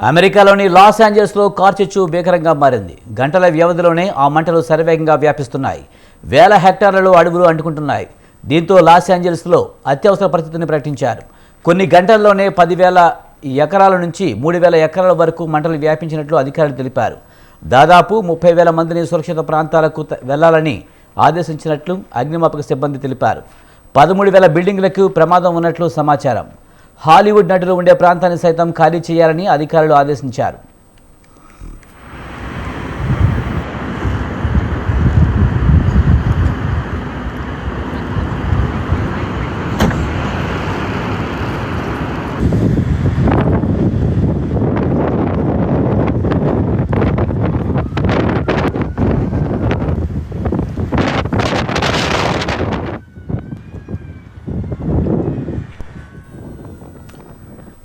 అమెరికాలోని లాస్ ఏంజల్స్లో కార్చిచ్చు భీకరంగా మారింది. గంటల వ్యవధిలోనే ఆ మంటలు శరవేగంగా వ్యాపిస్తున్నాయి. వేల హెక్టార్లలో అడవులు అంటుకుంటున్నాయి. దీంతో లాస్ ఏంజల్స్లో అత్యవసర పరిస్థితిని ప్రకటించారు. కొన్ని గంటల్లోనే పదివేల ఎకరాల నుంచి మూడు వేల ఎకరాల వరకు మంటలు వ్యాపించినట్లు అధికారులు తెలిపారు. దాదాపు ముప్పై వేల మందిని సురక్షిత ప్రాంతాలకు వెళ్ళాలని ఆదేశించినట్లు అగ్నిమాపక సిబ్బంది తెలిపారు. పదమూడు వేల బిల్డింగ్లకు ప్రమాదం ఉన్నట్లు సమాచారం. హాలీవుడ్ నటులు ఉండే ప్రాంతాన్ని సైతం ఖాళీ చేయాలని అధికారులు ఆదేశించారు.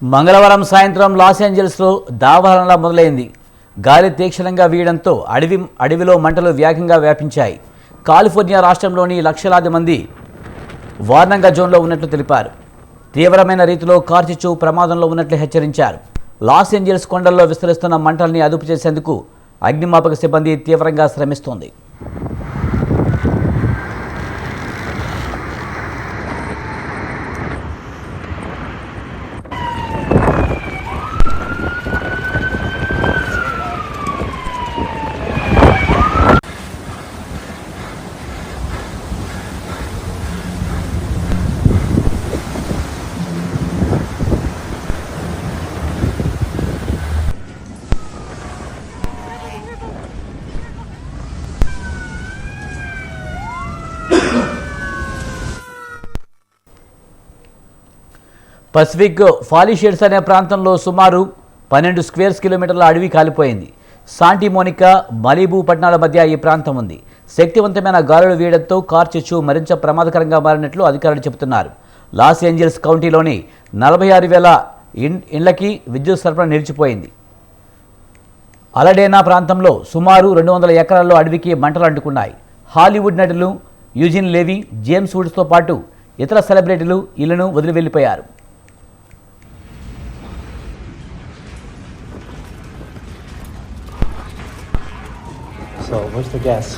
మంగళవారం సాయంత్రం లాస్ ఏంజల్స్లో దావాలనలా మొదలైంది. గాలి తీక్షణంగా వీయడంతో అడవి అడవిలో మంటలు వేగంగా వ్యాపించాయి. కాలిఫోర్నియా రాష్ట్రంలోని లక్షలాది మంది వార్నంగా జోన్లో ఉన్నట్లు తెలిపారు. తీవ్రమైన రీతిలో కార్చిచ్చు ప్రమాదంలో ఉన్నట్లు హెచ్చరించారు. లాస్ ఏంజల్స్ కొండల్లో విస్తరిస్తున్న మంటల్ని అదుపు చేసేందుకు అగ్నిమాపక సిబ్బంది తీవ్రంగా శ్రమిస్తోంది. పసిఫిక్ ఫాలిషియర్స్ అనే ప్రాంతంలో సుమారు పన్నెండు స్క్వేర్స్ కిలోమీటర్ల అడవి కాలిపోయింది. శాంటి మోనికా మలీబు పట్టణాల మధ్య ఈ ప్రాంతం ఉంది. శక్తివంతమైన గాలులు వీయడంతో కార్చిచ్చు మరింత ప్రమాదకరంగా మారినట్లు అధికారులు చెబుతున్నారు. లాస్ ఏంజల్స్ కౌంటీలోని నలభై ఆరు వేల ఇండ్లకి విద్యుత్ సరఫరా నిలిచిపోయింది. అలడేనా ప్రాంతంలో సుమారు రెండు వందల ఎకరాల్లో అడవికి మంటలు అంటుకున్నాయి. హాలీవుడ్ నటులు యూజిన్ లేవి జేమ్స్ వుడ్స్తో పాటు ఇతర సెలబ్రిటీలు ఇళ్ళను వదిలి వెళ్ళిపోయారు. So where's the gas?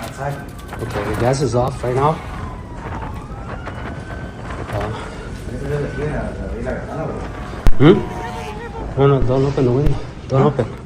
Outside. Okay, the gas is off right now. Uh, hmm? No, no, don't open the window. Don't open.